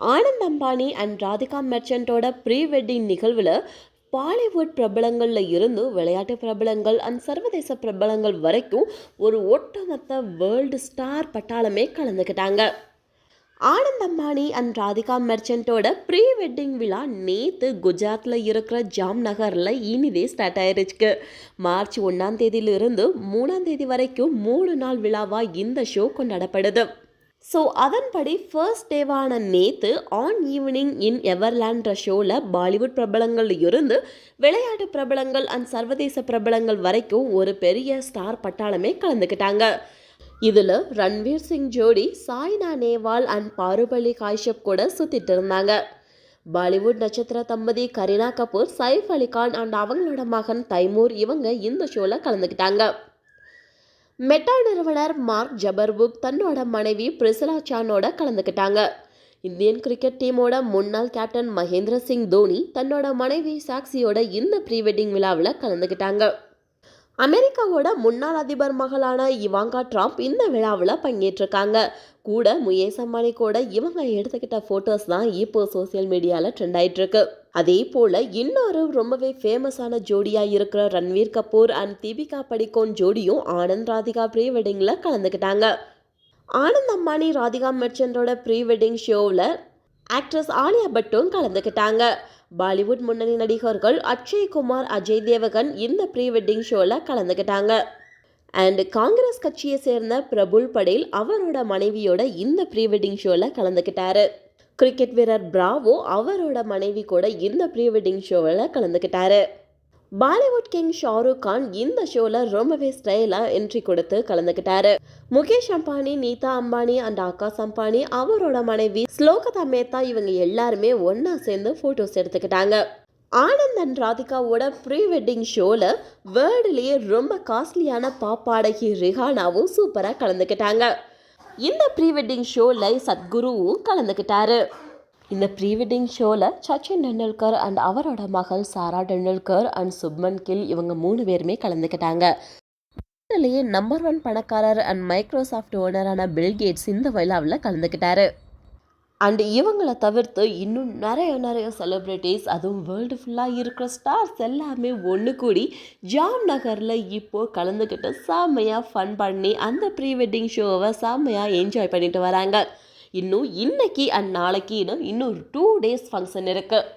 Anand Ambani and Radhika மெர்ச்சன்ட்டோட pre wedding நிகழ்வில் பாலிவுட் பிரபலங்களில் இருந்து விளையாட்டு பிரபலங்கள் அண்ட் சர்வதேச பிரபலங்கள் வரைக்கும் ஒரு ஒட்டுமொத்த வேர்ல்டு ஸ்டார் பட்டாளமே கலந்துக்கிட்டாங்க. ஆனந்த் அம்பானி அண்ட் ராதிகா மெர்ச்சன்ட்டோட ப்ரீ வெட்டிங் விழா நேற்று குஜராத்தில் இருக்கிற ஜாம் நகரில் இனிதே ஸ்டார்ட் ஆயிருச்சுக்கு மார்ச் ஒன்றாம் தேதியிலிருந்து மூணாம் தேதி வரைக்கும் மூணு நாள் விழாவாக இந்த ஷோ கொண்டாடப்படுது ஸோ அதன்படி ஃபர்ஸ்ட் டேவான நேற்று ஆன் ஈவினிங் இன் எவர்லேண்ட்ற ஷோவில் பாலிவுட் பிரபலங்கள் இருந்து விளையாட்டு பிரபலங்கள் அண்ட் சர்வதேச பிரபலங்கள் வரைக்கும் ஒரு பெரிய ஸ்டார் பட்டாளமே கலந்துக்கிட்டாங்க. இதில் ரன்வீர் சிங் ஜோடி சாய்னா நேவால் அண்ட் பாருபலி காஷ்யப் கூட சுற்றிட்டு இருந்தாங்க. பாலிவுட் நட்சத்திர தம்பதி கரீனா கபூர் சைஃப் அலி கான் அண்ட் அவங்களோட மகன் தைமூர் இவங்க இந்த ஷோவில் கலந்துக்கிட்டாங்க. மெட்டா நிறுவனர் மார்க் ஜபர்புக் தன்னோட மனைவி பிரிசலா சானோட கலந்துக்கிட்டாங்க. இந்தியன் கிரிக்கெட் டீமோட முன்னாள் கேப்டன் மகேந்திர சிங் தோனி தன்னோட மனைவி சாக்சியோட இந்த ப்ரீ வெட்டிங் விழாவில் கலந்துக்கிட்டாங்க. அமெரிக்காவோட முன்னாள் அதிபர் மகளான இவாங்கா ட்ரம்ப் இந்த விழாவில் பங்கேற்றிருக்காங்க. கூட முயேஸ் அம்பானி கூட இவங்க எடுத்துக்கிட்ட ஃபோட்டோஸ் தான் இப்போ சோசியல் மீடியாவில் ட்ரெண்ட் ஆயிட்டுருக்கு. அதே போல் இன்னொரு ரொம்பவே ஃபேமஸான ஜோடியாக இருக்கிற ரன்வீர் கபூர் அண்ட் தீபிகா படிகோன் ஜோடியும் ஆனந்த் ராதிகா ப்ரீ வெட்டிங்கில் கலந்துக்கிட்டாங்க. ஆனந்த் அம்பானி ராதிகா மெர்ச்சன்டோட ப்ரீ வெட்டிங் ஷோவில் ஆக்ட்ரஸ் ஆலியா பட்டும் கலந்துக்கிட்டாங்க. பாலிவுட் முன்னணி நடிகர்கள் அக்ஷய் குமார் அஜய் தேவகன் இந்த ப்ரீ வெட்டிங் ஷோவில் கலந்துக்கிட்டாங்க அண்ட் காங்கிரஸ் கட்சியை சேர்ந்த பிரபுல் படேல் அவரோட மனைவியோட இந்த ப்ரீ வெட்டிங் ஷோவில் கலந்துக்கிட்டாரு கிரிக்கெட் வீரர் பிராவோ அவரோட மனைவி கூட இந்த ப்ரீ வெட்டிங் ஷோவில் கலந்துக்கிட்டாரு பாலிவுட் கிங் ஷாருக் கான் இந்த ஷோவில் ரொம்பவே ஸ்டைலாக என்ட்ரி கொடுத்து கலந்துக்கிட்டாரு முகேஷ் அம்பானி நீதா அம்பானி அண்ட் ஆகாஷ் அம்பானி அவரோட மனைவி ஸ்லோகதா மேத்தா இவங்க எல்லாருமே ஒன்றா சேர்ந்து ஃபோட்டோஸ் எடுத்துக்கிட்டாங்க. ஆனந்த் அண்ட் ராதிகாவோட ப்ரீ வெட்டிங் ஷோவில் வேர்ல்டுலேயே ரொம்ப காஸ்ட்லியான பாப்பாடகி ரிஹானாவும் சூப்பராக கலந்துக்கிட்டாங்க. இந்த ப்ரீ வெட்டிங் ஷோவில் சத்குருவும் கலந்துக்கிட்டாரு. இந்த ப்ரீ வெட்டிங் ஷோவில் சச்சின் டெண்டுல்கர் அண்ட் அவரோட மகள் சாரா டெண்டுல்கர் அண்ட் சுப்மன் கில் இவங்க மூணு பேருமே கலந்துக்கிட்டாங்க. இதுலேயே நம்பர் ஒன் பணக்காரர் அண்ட் மைக்ரோசாஃப்ட் ஓனரான பில் கேட்ஸ் இந்த விழாவில் கலந்துக்கிட்டாரு. அண்ட் இவங்களை தவிர்த்து இன்னும் நிறைய நிறைய செலிப்ரிட்டிஸ் அதுவும் வேர்ல்டு ஃபுல்லாக இருக்கிற ஸ்டார்ஸ் எல்லாமே ஒன்று கூடி ஜாம் நகரில் இப்போது கலந்துக்கிட்டு செம்மையாக ஃபன் பண்ணி அந்த ப்ரீ வெட்டிங் ஷோவை செம்மையாக என்ஜாய் பண்ணிட்டு வராங்க. இன்னும் இன்னைக்கு அண்ட் நாளைக்கு இன்னும் டூ டேஸ் ஃபங்க்ஷன் இருக்குது